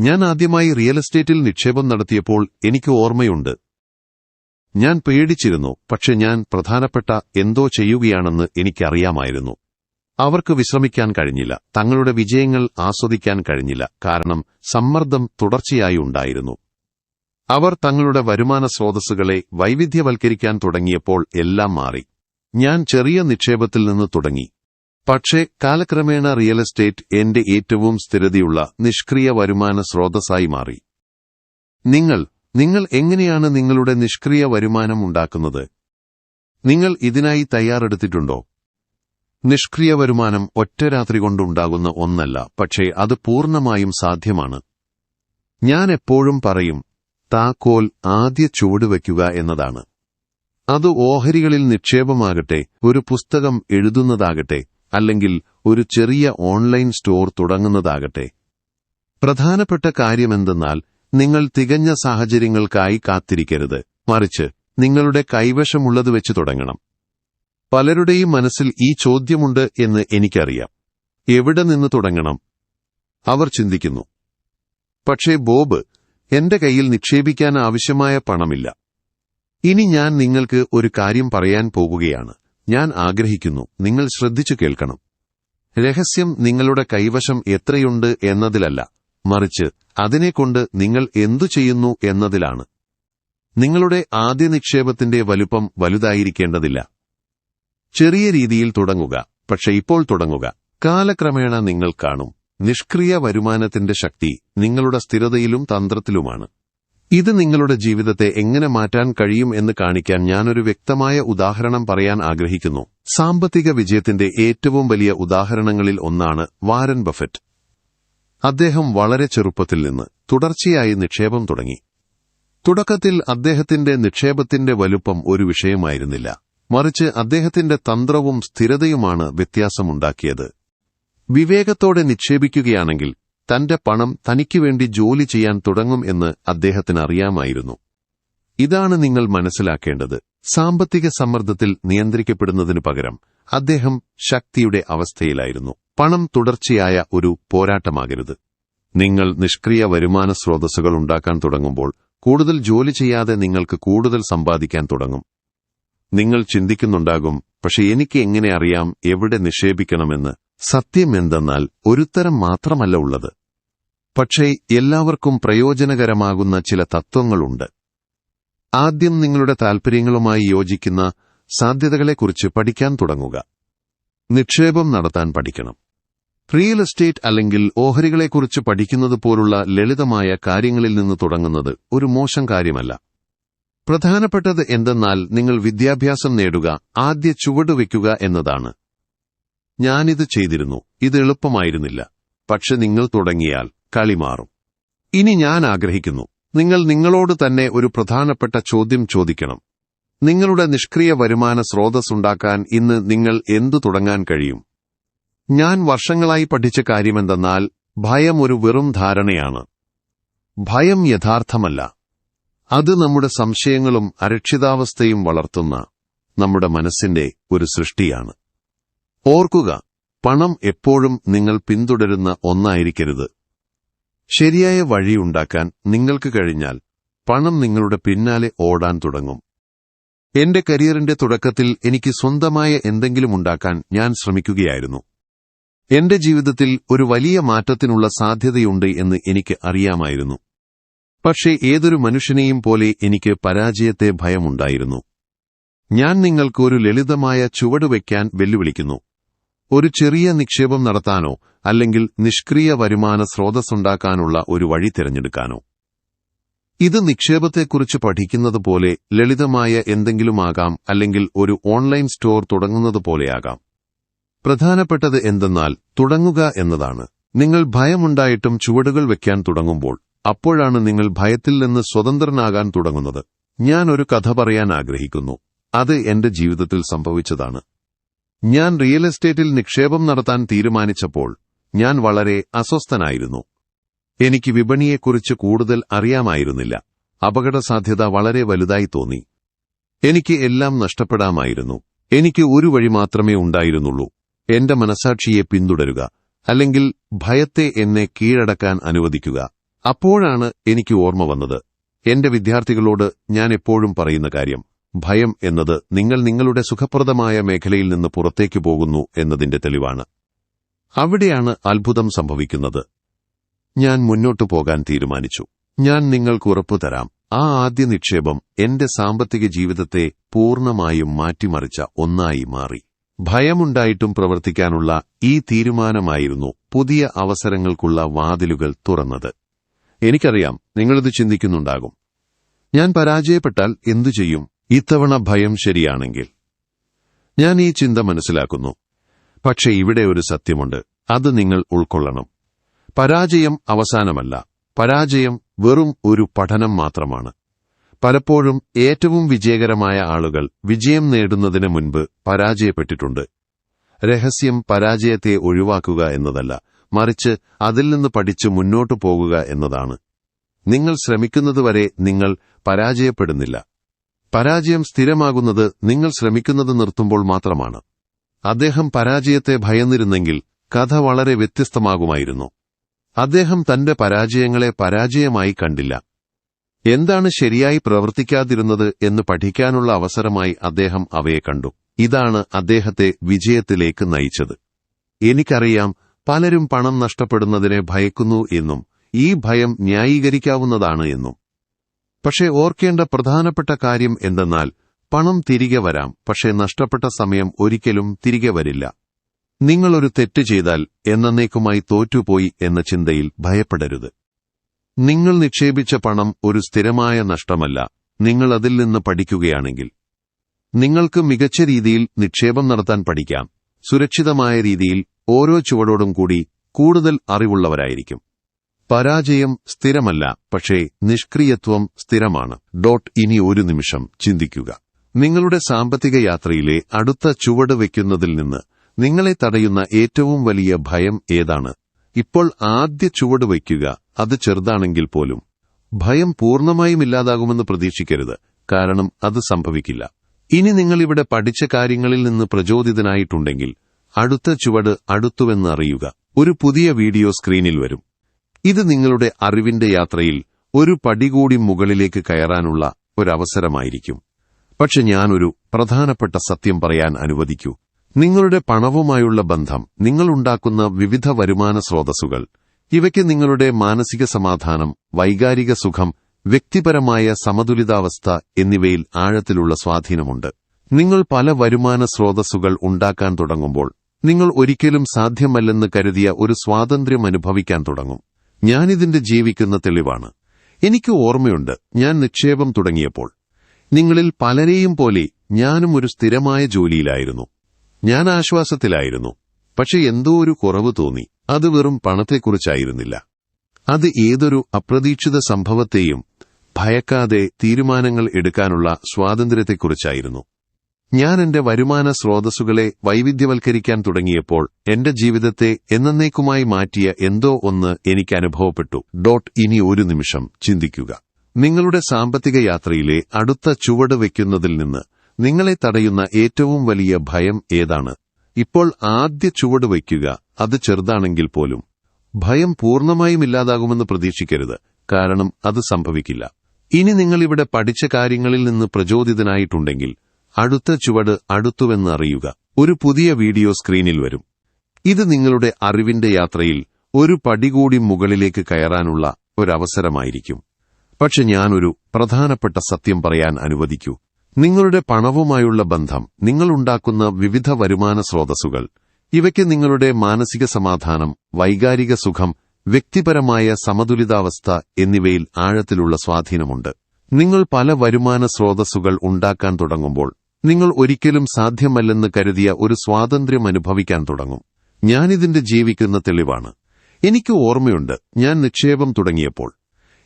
ഞാൻ ആദ്യമായി റിയൽ എസ്റ്റേറ്റിൽ നിക്ഷേപം നടത്തിയപ്പോൾ എനിക്ക് ഓർമ്മയുണ്ട്. ഞാൻ പേടിച്ചിരുന്നു പക്ഷെ ഞാൻ പ്രധാനപ്പെട്ട എന്തോ ചെയ്യുകയാണെന്ന് എനിക്കറിയാമായിരുന്നു. അവർക്ക് വിശ്രമിക്കാൻ കഴിഞ്ഞില്ല. തങ്ങളുടെ വിജയങ്ങൾ ആസ്വദിക്കാൻ കഴിഞ്ഞില്ല. കാരണം സമ്മർദ്ദം തുടർച്ചയായി ഉണ്ടായിരുന്നു. അവർ തങ്ങളുടെ വരുമാന സ്രോതസ്സുകളെ വൈവിധ്യവൽക്കരിക്കാൻ തുടങ്ങിയപ്പോൾ എല്ലാം മാറി. ഞാൻ ചെറിയ നിക്ഷേപത്തിൽ നിന്ന് തുടങ്ങി. പക്ഷേ കാലക്രമേണ റിയൽ എസ്റ്റേറ്റ് എന്റെ ഏറ്റവും സ്ഥിരതയുള്ള നിഷ്ക്രിയ വരുമാന സ്രോതസ്സായി മാറി. നിങ്ങൾ നിങ്ങൾ എങ്ങനെയാണ് നിങ്ങളുടെ നിഷ്ക്രിയ വരുമാനം ഉണ്ടാക്കുന്നത്? നിങ്ങൾ ഇതിനായി തയ്യാറെടുത്തിട്ടുണ്ടോ? നിഷ്ക്രിയ വരുമാനം ഒറ്റ രാത്രി കൊണ്ടുണ്ടാകുന്ന ഒന്നല്ല പക്ഷേ അത് പൂർണമായും സാധ്യമാണ്. ഞാൻ എപ്പോഴും പറയും താക്കോൽ ആദ്യ ചുവടുവയ്ക്കുക എന്നതാണ്. അത് ഓഹരികളിൽ നിക്ഷേപമാകട്ടെ ഒരു പുസ്തകം എഴുതുന്നതാകട്ടെ അല്ലെങ്കിൽ ഒരു ചെറിയ ഓൺലൈൻ സ്റ്റോർ തുടങ്ങുന്നതാകട്ടെ. പ്രധാനപ്പെട്ട കാര്യമെന്തെന്നാൽ നിങ്ങൾ തികഞ്ഞ സാഹചര്യങ്ങൾക്കായി കാത്തിരിക്കരുത്. മറിച്ച് നിങ്ങളുടെ കൈവശമുള്ളത് വെച്ച് തുടങ്ങണം. പലരുടെയും മനസ്സിൽ ഈ ചോദ്യമുണ്ട് എന്ന് എനിക്കറിയാം. എവിടെ നിന്ന് തുടങ്ങണം? അവർ ചിന്തിക്കുന്നു. പക്ഷേ ബോബ് എന്റെ കയ്യിൽ നിക്ഷേപിക്കാൻ ആവശ്യമായ പണമില്ല. ഇനി ഞാൻ നിങ്ങൾക്ക് ഒരു കാര്യം പറയാൻ പോകുകയാണ്. ഞാൻ ആഗ്രഹിക്കുന്നു നിങ്ങൾ ശ്രദ്ധിച്ചു കേൾക്കണം. രഹസ്യം നിങ്ങളുടെ കൈവശം എത്രയുണ്ട് എന്നതിലല്ല മറിച്ച് അതിനെക്കൊണ്ട് നിങ്ങൾ എന്തു ചെയ്യുന്നു എന്നതിലാണ്. നിങ്ങളുടെ ആദ്യ നിക്ഷേപത്തിന്റെ വലുപ്പം വലുതായിരിക്കേണ്ടതില്ല. ചെറിയ രീതിയിൽ തുടങ്ങുക പക്ഷെ ഇപ്പോൾ തുടങ്ങുക. കാലക്രമേണ നിങ്ങൾ കാണും നിഷ്ക്രിയ വരുമാനത്തിന്റെ ശക്തി നിങ്ങളുടെ സ്ഥിരതയിലും തന്ത്രത്തിലുമാണ്. ഇത് നിങ്ങളുടെ ജീവിതത്തെ എങ്ങനെ മാറ്റാൻ കഴിയും എന്ന് കാണിക്കാൻ ഞാനൊരു വ്യക്തമായ ഉദാഹരണം പറയാൻ ആഗ്രഹിക്കുന്നു. സാമ്പത്തിക വിജയത്തിന്റെ ഏറ്റവും വലിയ ഉദാഹരണങ്ങളിൽ ഒന്നാണ് വാരൻ ബഫറ്റ്. അദ്ദേഹം വളരെ ചെറുപ്പത്തിൽ നിന്ന് തുടർച്ചയായി നിക്ഷേപം തുടങ്ങി. തുടക്കത്തിൽ അദ്ദേഹത്തിന്റെ നിക്ഷേപത്തിന്റെ വലുപ്പം ഒരു വിഷയമായിരുന്നില്ല. മറിച്ച് അദ്ദേഹത്തിന്റെ തന്ത്രവും സ്ഥിരതയുമാണ് വ്യത്യാസമുണ്ടാക്കിയത്. വിവേകത്തോടെ നിക്ഷേപിക്കുകയാണെങ്കിൽ തന്റെ പണം തനിക്കു വേണ്ടി ജോലി ചെയ്യാൻ തുടങ്ങും എന്ന് അദ്ദേഹത്തിന് അറിയാമായിരുന്നു ഇതാണ് നിങ്ങൾ മനസ്സിലാക്കേണ്ടത്. സാമ്പത്തിക സമ്മർദ്ദത്തിൽ നിയന്ത്രിക്കപ്പെടുന്നതിനു പകരം അദ്ദേഹം ശക്തിയുടെ അവസ്ഥയിലായിരുന്നു. പണം തുടർച്ചയായ ഒരു പോരാട്ടമാകരുത്. നിങ്ങൾ നിഷ്ക്രിയ വരുമാന സ്രോതസ്സുകൾ ഉണ്ടാക്കാൻ തുടങ്ങുമ്പോൾ കൂടുതൽ ജോലി ചെയ്യാതെ നിങ്ങൾക്ക് കൂടുതൽ സമ്പാദിക്കാൻ തുടങ്ങും. നിങ്ങൾ ചിന്തിക്കുന്നുണ്ടാകും പക്ഷെ എനിക്ക് എങ്ങനെ അറിയാം എവിടെ നിക്ഷേപിക്കണമെന്ന്. സത്യം എന്തെന്നാൽ ഒരുത്തരം മാത്രമല്ല ഉള്ളത്. പക്ഷേ എല്ലാവർക്കും പ്രയോജനകരമാകുന്ന ചില തത്വങ്ങളുണ്ട്. ആദ്യം നിങ്ങളുടെ താൽപര്യങ്ങളുമായി യോജിക്കുന്ന സാധ്യതകളെക്കുറിച്ച് പഠിക്കാൻ തുടങ്ങുക. നിക്ഷേപം നടത്താൻ പഠിക്കണം. റിയൽ എസ്റ്റേറ്റ് അല്ലെങ്കിൽ ഓഹരികളെക്കുറിച്ച് പഠിക്കുന്നത് പോലുള്ള ലളിതമായ കാര്യങ്ങളിൽ നിന്ന് തുടങ്ങുന്നത് ഒരു മോശം കാര്യമല്ല. പ്രധാനപ്പെട്ടത് എന്തെന്നാൽ നിങ്ങൾ വിദ്യാഭ്യാസം നേടുക ആദ്യ ചുവടുവെക്കുക എന്നതാണ്. ഞാനിത് ചെയ്തിരുന്നു ഇത് എളുപ്പമായിരുന്നില്ല. പക്ഷെ നിങ്ങൾ തുടങ്ങിയാൽ കളി മാറും. ഇനി ഞാൻ ആഗ്രഹിക്കുന്നു നിങ്ങൾ നിങ്ങളോട് തന്നെ ഒരു പ്രധാനപ്പെട്ട ചോദ്യം ചോദിക്കണം. നിങ്ങളുടെ നിഷ്ക്രിയ വരുമാന സ്രോതസ്സുണ്ടാക്കാൻ ഇന്ന് നിങ്ങൾ എന്തു തുടങ്ങാൻ കഴിയും? ഞാൻ വർഷങ്ങളായി പഠിച്ച കാര്യമെന്തെന്നാൽ ഭയം ഒരു വെറും ധാരണയാണ്. ഭയം യഥാർത്ഥമല്ല. അത് നമ്മുടെ സംശയങ്ങളും അരക്ഷിതാവസ്ഥയും വളർത്തുന്ന നമ്മുടെ മനസ്സിന്റെ ഒരു സൃഷ്ടിയാണ്. ഓർക്കുക പണം എപ്പോഴും നിങ്ങൾ പിന്തുടരുന്ന ഒന്നായിരിക്കരുത്. ശരിയായ വഴിയുണ്ടാക്കാൻ നിങ്ങൾക്ക് കഴിഞ്ഞാൽ പണം നിങ്ങളുടെ പിന്നാലെ ഓടാൻ തുടങ്ങും. എന്റെ കരിയറിന്റെ തുടക്കത്തിൽ എനിക്ക് സ്വന്തമായ എന്തെങ്കിലും ഉണ്ടാക്കാൻ ഞാൻ ശ്രമിക്കുകയായിരുന്നു. എന്റെ ജീവിതത്തിൽ ഒരു വലിയ മാറ്റത്തിനുള്ള സാധ്യതയുണ്ട് എന്ന് എനിക്ക് അറിയാമായിരുന്നു. പക്ഷേ ഏതൊരു മനുഷ്യനെയും പോലെ എനിക്ക് പരാജയത്തെ ഭയമുണ്ടായിരുന്നു. ഞാൻ നിങ്ങൾക്ക് ഒരു ലളിതമായ ചുവടുവയ്ക്കാൻ വെല്ലുവിളിക്കുന്നു. ഒരു ചെറിയ നിക്ഷേപം നടത്താനോ അല്ലെങ്കിൽ നിഷ്ക്രിയ വരുമാന സ്രോതസ്സുണ്ടാക്കാനുള്ള ഒരു വഴി തിരഞ്ഞെടുക്കാനോ. ഇത് നിക്ഷേപത്തെക്കുറിച്ച് പഠിക്കുന്നത് പോലെ ലളിതമായ എന്തെങ്കിലുമാകാം അല്ലെങ്കിൽ ഒരു ഓൺലൈൻ സ്റ്റോർ തുടങ്ങുന്നത് പോലെയാകാം. പ്രധാനപ്പെട്ടത് എന്തെന്നാൽ തുടങ്ങുക എന്നതാണ്. നിങ്ങൾ ഭയമുണ്ടായിട്ടും ചുവടുകൾ വെക്കാൻ തുടങ്ങുമ്പോൾ അപ്പോഴാണ് നിങ്ങൾ ഭയത്തിൽ നിന്ന് സ്വതന്ത്രനാകാൻ തുടങ്ങുന്നത്. ഞാൻ ഒരു കഥ പറയാൻ ആഗ്രഹിക്കുന്നു. അത് എന്റെ ജീവിതത്തിൽ സംഭവിച്ചതാണ്. ഞാൻ റിയൽ എസ്റ്റേറ്റിൽ നിക്ഷേപം നടത്താൻ തീരുമാനിച്ചപ്പോൾ ഞാൻ വളരെ അസ്വസ്ഥനായിരുന്നു. എനിക്ക് വിപണിയെക്കുറിച്ച് കൂടുതൽ അറിയാമായിരുന്നില്ല. അപകടസാധ്യത വളരെ വലുതായി തോന്നി. എനിക്ക് എല്ലാം നഷ്ടപ്പെടാമായിരുന്നു. എനിക്ക് ഒരു വഴി മാത്രമേ ഉണ്ടായിരുന്നുള്ളൂ. എന്റെ മനസാക്ഷിയെ പിന്തുടരുക അല്ലെങ്കിൽ ഭയത്തെ എന്നെ കീഴടക്കാൻ അനുവദിക്കുക. അപ്പോഴാണ് എനിക്ക് ഓർമ്മ വന്നത്. എന്റെ വിദ്യാർത്ഥികളോട് ഞാൻ എപ്പോഴും പറയുന്ന കാര്യം ഭയം എന്നത് നിങ്ങൾ നിങ്ങളുടെ സുഖപ്രദമായ മേഖലയിൽ നിന്ന് പുറത്തേക്ക് പോകുന്നു എന്നതിന്റെ തെളിവാണ്. അവിടെയാണ് അത്ഭുതം സംഭവിക്കുന്നത്. ഞാൻ മുന്നോട്ടു പോകാൻ തീരുമാനിച്ചു. ഞാൻ നിങ്ങൾക്ക് ഉറപ്പു തരാം. ആ ആദ്യ നിക്ഷേപം എന്റെ സാമ്പത്തിക ജീവിതത്തെ പൂർണമായും മാറ്റിമറിച്ച ഒന്നായി മാറി. ഭയമുണ്ടായിട്ടും പ്രവർത്തിക്കാനുള്ള ഈ തീരുമാനമായിരുന്നു പുതിയ അവസരങ്ങൾക്കുള്ള വാതിലുകൾ തുറന്നത്. എനിക്കറിയാം നിങ്ങളിത് ചിന്തിക്കുന്നുണ്ടാകും. ഞാൻ പരാജയപ്പെട്ടാൽ എന്തു ചെയ്യും? ഇത്തവണ ഭയം ശരിയാണെങ്കിൽ. ഞാൻ ഈ ചിന്ത മനസ്സിലാക്കുന്നു. പക്ഷെ ഇവിടെ ഒരു സത്യമുണ്ട്. അത് നിങ്ങൾ ഉൾക്കൊള്ളണം. പരാജയം അവസാനമല്ല. പരാജയം വെറും ഒരു പഠനം മാത്രമാണ്. പലപ്പോഴും ഏറ്റവും വിജയകരമായ ആളുകൾ വിജയം നേടുന്നതിന് മുൻപ് പരാജയപ്പെട്ടിട്ടുണ്ട്. രഹസ്യം പരാജയത്തെ ഒഴിവാക്കുക എന്നതല്ല. മറിച്ച് അതിൽ നിന്ന് പഠിച്ച് മുന്നോട്ടു പോകുക എന്നതാണ്. നിങ്ങൾ ശ്രമിക്കുന്നതുവരെ നിങ്ങൾ പരാജയപ്പെടുന്നില്ല. പരാജയം സ്ഥിരമാകുന്നത് നിങ്ങൾ ശ്രമിക്കുന്നത് നിർത്തുമ്പോൾ മാത്രമാണ്. അദ്ദേഹം പരാജയത്തെ ഭയന്നിരുന്നെങ്കിൽ കഥ വളരെ വ്യത്യസ്തമാകുമായിരുന്നു. അദ്ദേഹം തന്റെ പരാജയങ്ങളെ പരാജയമായി കണ്ടില്ല. എന്താണ് ശരിയായി പ്രവർത്തിക്കാതിരുന്നത് എന്ന് പഠിക്കാനുള്ള അവസരമായി അദ്ദേഹം അവയെ കണ്ടു. ഇതാണ് അദ്ദേഹത്തെ വിജയത്തിലേക്ക് നയിച്ചത്. എനിക്കറിയാം പലരും പണം നഷ്ടപ്പെടുന്നതിനെ ഭയക്കുന്നു എന്നും ഈ ഭയം ന്യായീകരിക്കാവുന്നതാണ് എന്നും. പക്ഷേ ഓർക്കേണ്ട പ്രധാനപ്പെട്ട കാര്യം എന്തെന്നാൽ പണം തിരികെ വരാം പക്ഷേ നഷ്ടപ്പെട്ട സമയം ഒരിക്കലും തിരികെ വരില്ല. നിങ്ങളൊരു തെറ്റ് ചെയ്താൽ എന്നേക്കുമായി തോറ്റുപോയി എന്ന ചിന്തയിൽ ഭയപ്പെടരുത്. നിങ്ങൾ നിക്ഷേപിച്ച പണം ഒരു സ്ഥിരമായ നഷ്ടമല്ല നിങ്ങൾ അതിൽ നിന്ന് പഠിക്കുകയാണെങ്കിൽ. നിങ്ങൾക്ക് മികച്ച രീതിയിൽ നിക്ഷേപം നടത്താൻ പഠിക്കാം സുരക്ഷിതമായ രീതിയിൽ ഓരോ ചുവടോടും കൂടി കൂടുതൽ അറിവുള്ളവരായിരിക്കും. പരാജയം സ്ഥിരമല്ല പക്ഷേ നിഷ്ക്രിയത്വം സ്ഥിരമാണ്. ഡോട്ട് ഇനി ഒരു നിമിഷം ചിന്തിക്കുക. നിങ്ങളുടെ സാമ്പത്തിക യാത്രയിലെ അടുത്ത ചുവട് വയ്ക്കുന്നതിൽ നിന്ന് നിങ്ങളെ തടയുന്ന ഏറ്റവും വലിയ ഭയം ഏതാണ്? ഇപ്പോൾ ആദ്യ ചുവട് വയ്ക്കുക അത് ചെറുതാണെങ്കിൽ പോലും. ഭയം പൂർണമായും ഇല്ലാതാകുമെന്ന് പ്രതീക്ഷിക്കരുത് കാരണം അത് സംഭവിക്കില്ല. ഇനി നിങ്ങളിവിടെ പഠിച്ച കാര്യങ്ങളിൽ നിന്ന് പ്രചോദിതനായിട്ടുണ്ടെങ്കിൽ അടുത്ത ചുവട് അടുത്തുവെന്ന് അറിയുക ഒരു പുതിയ വീഡിയോ സ്ക്രീനിൽ വരും. ഇത് നിങ്ങളുടെ അറിവിന്റെ യാത്രയിൽ ഒരു പടി കൂടി മുകളിലേക്ക് കയറാനുള്ള ഒരവസരമായിരിക്കും. പക്ഷെ ഞാനൊരു പ്രധാനപ്പെട്ട സത്യം പറയാൻ അനുവദിക്കൂ. നിങ്ങളുടെ പണവുമായുള്ള ബന്ധം നിങ്ങളുണ്ടാക്കുന്ന വിവിധ വരുമാന സ്രോതസ്സുകൾ ഇവയ്ക്ക് നിങ്ങളുടെ മാനസിക സമാധാനം വൈകാരിക സുഖം വ്യക്തിപരമായ സമതുലിതാവസ്ഥ എന്നിവയിൽ ആഴത്തിലുള്ള സ്വാധീനമുണ്ട്. നിങ്ങൾ പല വരുമാന സ്രോതസ്സുകൾ ഉണ്ടാക്കാൻ തുടങ്ങുമ്പോൾ നിങ്ങൾ ഒരിക്കലും സാധ്യമല്ലെന്ന് കരുതിയ ഒരു സ്വാതന്ത്ര്യം അനുഭവിക്കാൻ തുടങ്ങും. ഞാനിതിന്റെ ജീവിക്കുന്ന തെളിവാണ്. എനിക്ക് ഓർമ്മയുണ്ട് ഞാൻ നിക്ഷേപം തുടങ്ങിയപ്പോൾ. നിങ്ങളിൽ പലരെയും പോലെ ഞാനും ഒരു സ്ഥിരമായ ജോലിയിലായിരുന്നു. ഞാൻ ആശ്വാസത്തിലായിരുന്നു. പക്ഷെ എന്തോ ഒരു കുറവ് തോന്നി. അത് വെറും പണത്തെക്കുറിച്ചായിരുന്നില്ല. അത് ഏതൊരു അപ്രതീക്ഷിത സംഭവത്തെയും ഭയക്കാതെ തീരുമാനങ്ങൾ എടുക്കാനുള്ള സ്വാതന്ത്ര്യത്തെക്കുറിച്ചായിരുന്നു. ഞാൻ എന്റെ വരുമാന സ്രോതസ്സുകളെ വൈവിധ്യവൽക്കരിക്കാൻ തുടങ്ങിയപ്പോൾ എന്റെ ജീവിതത്തെ എന്നേക്കുമായി മാറ്റിയ എന്തോ ഒന്ന് എനിക്ക് അനുഭവപ്പെട്ടു. ഡോട്ട് ഇനി ഒരു നിമിഷം ചിന്തിക്കുക. നിങ്ങളുടെ സാമ്പത്തിക യാത്രയിലെ അടുത്ത ചുവട് വയ്ക്കുന്നതിൽ നിന്ന് നിങ്ങളെ തടയുന്ന ഏറ്റവും വലിയ ഭയം ഏതാണ്? ഇപ്പോൾ ആദ്യ ചുവട് വയ്ക്കുക അത് ചെറുതാണെങ്കിൽ പോലും. ഭയം പൂർണമായും ഇല്ലാതാകുമെന്ന് പ്രതീക്ഷിക്കരുത് കാരണം അത് സംഭവിക്കില്ല. ഇനി നിങ്ങളിവിടെ പഠിച്ച കാര്യങ്ങളിൽ നിന്ന് പ്രചോദിതനായിട്ടുണ്ടെങ്കിൽ അടുത്ത ചുവട് അടുത്തുവെന്ന് അറിയുക ഒരു പുതിയ വീഡിയോ സ്ക്രീനിൽ വരും. ഇത് നിങ്ങളുടെ അറിവിന്റെ യാത്രയിൽ ഒരു പടി കൂടി മുകളിലേക്ക് കയറാനുള്ള ഒരവസരമായിരിക്കും. പക്ഷെ ഞാനൊരു പ്രധാനപ്പെട്ട സത്യം പറയാൻ അനുവദിക്കൂ. നിങ്ങളുടെ പണവുമായുള്ള ബന്ധം നിങ്ങളുണ്ടാക്കുന്ന വിവിധ വരുമാന സ്രോതസ്സുകൾ ഇവയ്ക്ക് നിങ്ങളുടെ മാനസിക സമാധാനം വൈകാരിക സുഖം വ്യക്തിപരമായ സമതുലിതാവസ്ഥ എന്നിവയിൽ ആഴത്തിലുള്ള സ്വാധീനമുണ്ട്. നിങ്ങൾ പല വരുമാന സ്രോതസ്സുകൾ ഉണ്ടാക്കാൻ തുടങ്ങുമ്പോൾ നിങ്ങൾ ഒരിക്കലും സാധ്യമല്ലെന്ന് കരുതിയ ഒരു സ്വാതന്ത്ര്യം അനുഭവിക്കാൻ തുടങ്ങും. ഞാനിതിന്റെ ജീവിക്കുന്ന തെളിവാണ്. എനിക്ക് ഓർമ്മയുണ്ട് ഞാൻ നിക്ഷേപം തുടങ്ങിയപ്പോൾ.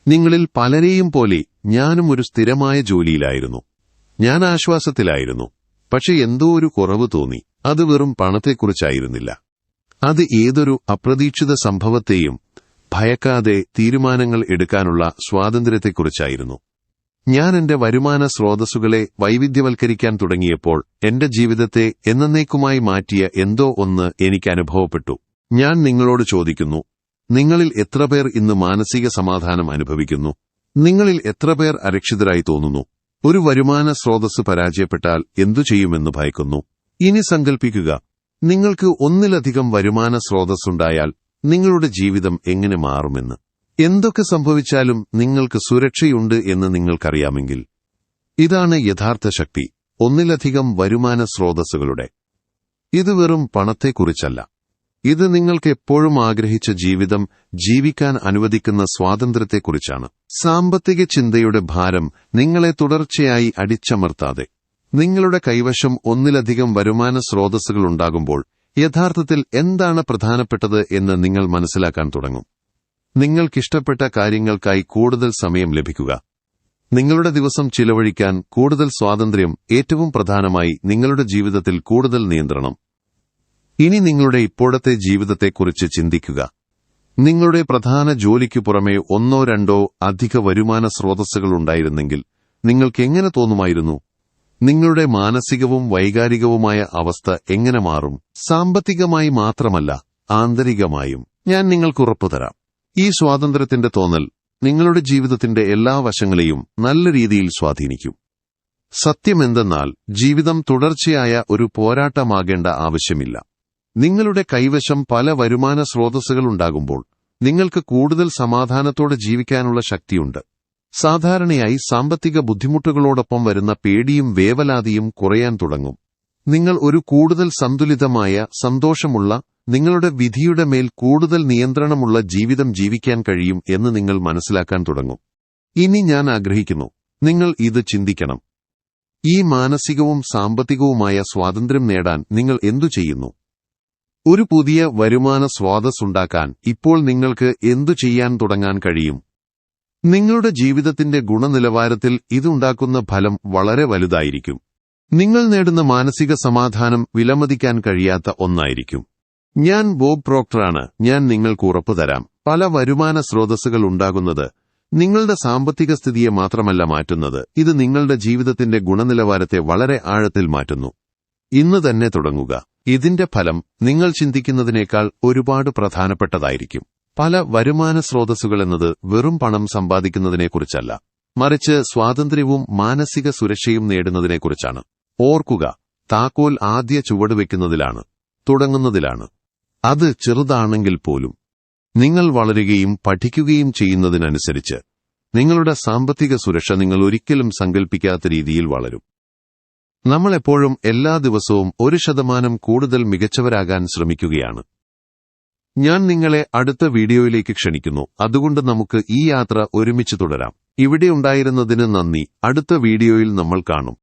നിങ്ങളിൽ പലരെയും പോലെ ഞാനും ഒരു സ്ഥിരമായ ജോലിയിലായിരുന്നു. ഞാൻ ആശ്വാസത്തിലായിരുന്നു. പക്ഷെ എന്തോ ഒരു കുറവ് തോന്നി. അത് വെറും പണത്തെക്കുറിച്ചായിരുന്നില്ല. അത് ഏതൊരു അപ്രതീക്ഷിത സംഭവത്തെയും ഭയക്കാതെ തീരുമാനങ്ങൾ എടുക്കാനുള്ള സ്വാതന്ത്ര്യത്തെക്കുറിച്ചായിരുന്നു. ഞാൻ എന്റെ വരുമാന സ്രോതസ്സുകളെ വൈവിധ്യവൽക്കരിക്കാൻ തുടങ്ങിയപ്പോൾ എന്റെ ജീവിതത്തെ എന്നേക്കുമായി മാറ്റിയ എന്തോ ഒന്ന് എനിക്ക് അനുഭവപ്പെട്ടു. ഞാൻ നിങ്ങളോട് ചോദിക്കുന്നു നിങ്ങളിൽ എത്ര പേർ ഇന്ന് മാനസിക സമാധാനം അനുഭവിക്കുന്നു? നിങ്ങളിൽ എത്ര പേർ അരക്ഷിതരായി തോന്നുന്നു? ഒരു വരുമാന സ്രോതസ് പരാജയപ്പെട്ടാൽ എന്തു ചെയ്യുമെന്ന് ഭയക്കുന്നു. ഇനി സങ്കൽപ്പിക്കുക നിങ്ങൾക്ക് ഒന്നിലധികം വരുമാന സ്രോതസ്സുണ്ടായാൽ നിങ്ങളുടെ ജീവിതം എങ്ങനെ മാറുമെന്ന്. എന്തൊക്കെ സംഭവിച്ചാലും നിങ്ങൾക്ക് സുരക്ഷയുണ്ട് എന്ന് നിങ്ങൾക്കറിയാമെങ്കിൽ. ഇതാണ് യഥാർത്ഥ ശക്തി ഒന്നിലധികം വരുമാന സ്രോതസ്സുകളുടെ. ഇത് വെറും പണത്തെക്കുറിച്ചല്ല. ഇത് നിങ്ങൾക്ക് എപ്പോഴും ആഗ്രഹിച്ച ജീവിതം ജീവിക്കാൻ അനുവദിക്കുന്ന സ്വാതന്ത്ര്യത്തെക്കുറിച്ചാണ്. സാമ്പത്തിക ചിന്തയുടെ ഭാരം നിങ്ങളെ തുടർച്ചയായി അടിച്ചമർത്താതെ. നിങ്ങളുടെ കൈവശം ഒന്നിലധികം വരുമാന സ്രോതസ്സുകൾ ഉണ്ടാകുമ്പോൾ യഥാർത്ഥത്തിൽ എന്താണ് പ്രധാനപ്പെട്ടത് എന്ന് നിങ്ങൾ മനസ്സിലാക്കാൻ തുടങ്ങും. നിങ്ങൾക്കിഷ്ടപ്പെട്ട കാര്യങ്ങൾക്കായി കൂടുതൽ സമയം ലഭിക്കുക. നിങ്ങളുടെ ദിവസം ചിലവഴിക്കാൻ കൂടുതൽ സ്വാതന്ത്ര്യം ഏറ്റവും പ്രധാനമായി നിങ്ങളുടെ ജീവിതത്തിൽ കൂടുതൽ നിയന്ത്രണം. ഇനി നിങ്ങളുടെ ഇപ്പോഴത്തെ ജീവിതത്തെക്കുറിച്ച് ചിന്തിക്കുക. നിങ്ങളുടെ പ്രധാന ജോലിക്കു പുറമേ ഒന്നോ രണ്ടോ അധിക വരുമാന സ്രോതസ്സുകൾ ഉണ്ടായിരുന്നെങ്കിൽ നിങ്ങൾക്ക് എങ്ങനെ തോന്നുമായിരുന്നു? നിങ്ങളുടെ മാനസികവും വൈകാരികവുമായ അവസ്ഥ എങ്ങനെ മാറും? സാമ്പത്തികമായി മാത്രമല്ല ആന്തരികമായും. ഞാൻ നിങ്ങൾക്ക് ഉറപ്പുതരാം. ഈ സ്വാതന്ത്ര്യത്തിന്റെ തോന്നൽ നിങ്ങളുടെ ജീവിതത്തിന്റെ എല്ലാ വശങ്ങളെയും നല്ല രീതിയിൽ സ്വാധീനിക്കും. സത്യമെന്തെന്നാൽ ജീവിതം തുടർച്ചയായ ഒരു പോരാട്ടമാകേണ്ട ആവശ്യമില്ല. നിങ്ങളുടെ കൈവശം പല വരുമാന സ്രോതസ്സുകൾ ഉണ്ടാകുമ്പോൾ നിങ്ങൾക്ക് കൂടുതൽ സമാധാനത്തോടെ ജീവിക്കാനുള്ള ശക്തിയുണ്ട്. സാധാരണയായി സാമ്പത്തിക ബുദ്ധിമുട്ടുകളോടൊപ്പം വരുന്ന പേടിയും വേവലാതിയും കുറയാൻ തുടങ്ങും. നിങ്ങൾ ഒരു കൂടുതൽ സന്തുലിതമായ സന്തോഷമുള്ള നിങ്ങളുടെ വിധിയുടെ മേൽ കൂടുതൽ നിയന്ത്രണമുള്ള ജീവിതം ജീവിക്കാൻ കഴിയും എന്ന് നിങ്ങൾ മനസ്സിലാക്കാൻ തുടങ്ങും. ഇനി ഞാൻ ആഗ്രഹിക്കുന്നു നിങ്ങൾ ഇത് ചിന്തിക്കണം. ഈ മാനസികവും സാമ്പത്തികവുമായ സ്വാതന്ത്ര്യം നേടാൻ നിങ്ങൾ എന്തു ചെയ്യുന്നു? ഒരു പുതിയ വരുമാന സ്രോതസ്സുണ്ടാക്കാൻ ഇപ്പോൾ നിങ്ങൾക്ക് എന്തു ചെയ്യാൻ തുടങ്ങാൻ കഴിയും? നിങ്ങളുടെ ജീവിതത്തിന്റെ ഗുണനിലവാരത്തിൽ ഇതുണ്ടാക്കുന്ന ഫലം വളരെ വലുതായിരിക്കും. നിങ്ങൾ നേടുന്ന മാനസിക സമാധാനം വിലമതിക്കാൻ കഴിയാത്ത ഒന്നായിരിക്കും. ഞാൻ ബോബ് പ്രോക്ടറാണ്. ഞാൻ നിങ്ങൾക്ക് ഉറപ്പു തരാം. പല വരുമാന സ്രോതസ്സുകൾ ഉണ്ടാകുന്നത് നിങ്ങളുടെ സാമ്പത്തിക സ്ഥിതിയെ മാത്രമല്ല മാറ്റുന്നത്. ഇത് നിങ്ങളുടെ ജീവിതത്തിന്റെ ഗുണനിലവാരത്തെ വളരെ ആഴത്തിൽ മാറ്റുന്നു. ഇന്ന് തന്നെ തുടങ്ങുക. ഇതിന്റെ ഫലം നിങ്ങൾ ചിന്തിക്കുന്നതിനേക്കാൾ ഒരുപാട് പ്രധാനപ്പെട്ടതായിരിക്കും. പല വരുമാന സ്രോതസ്സുകൾ എന്നത് വെറും പണം സമ്പാദിക്കുന്നതിനെക്കുറിച്ചല്ല. മറിച്ച് സ്വാതന്ത്ര്യവും മാനസിക സുരക്ഷയും നേടുന്നതിനെക്കുറിച്ചാണ്. ഓർക്കുക താക്കോൽ ആദ്യ ചുവടുവെക്കുന്നതിലാണ് തുടങ്ങുന്നതിലാണ്. അത് ചെറുതാണെങ്കിൽ പോലും നിങ്ങൾ വളരുകയും പഠിക്കുകയും ചെയ്യുന്നതിനനുസരിച്ച് നിങ്ങളുടെ സാമ്പത്തിക സുരക്ഷ നിങ്ങൾ ഒരിക്കലും സങ്കൽപ്പിക്കാത്ത രീതിയിൽ വളരും. നമ്മൾ എപ്പോഴും എല്ലാ ദിവസവും ഒരു ശതമാനം കൂടുതൽ മികച്ചവരാകാൻ ശ്രമിക്കുകയാണ്. ഞാൻ നിങ്ങളെ അടുത്ത വീഡിയോയിലേക്ക് ക്ഷണിക്കുന്നു. അതുകൊണ്ട് നമുക്ക് ഈ യാത്ര ഒരുമിച്ച് തുടരാം. ഇവിടെ ഉണ്ടായിരുന്നതിന് നന്ദി. അടുത്ത വീഡിയോയിൽ നമ്മൾ കാണും.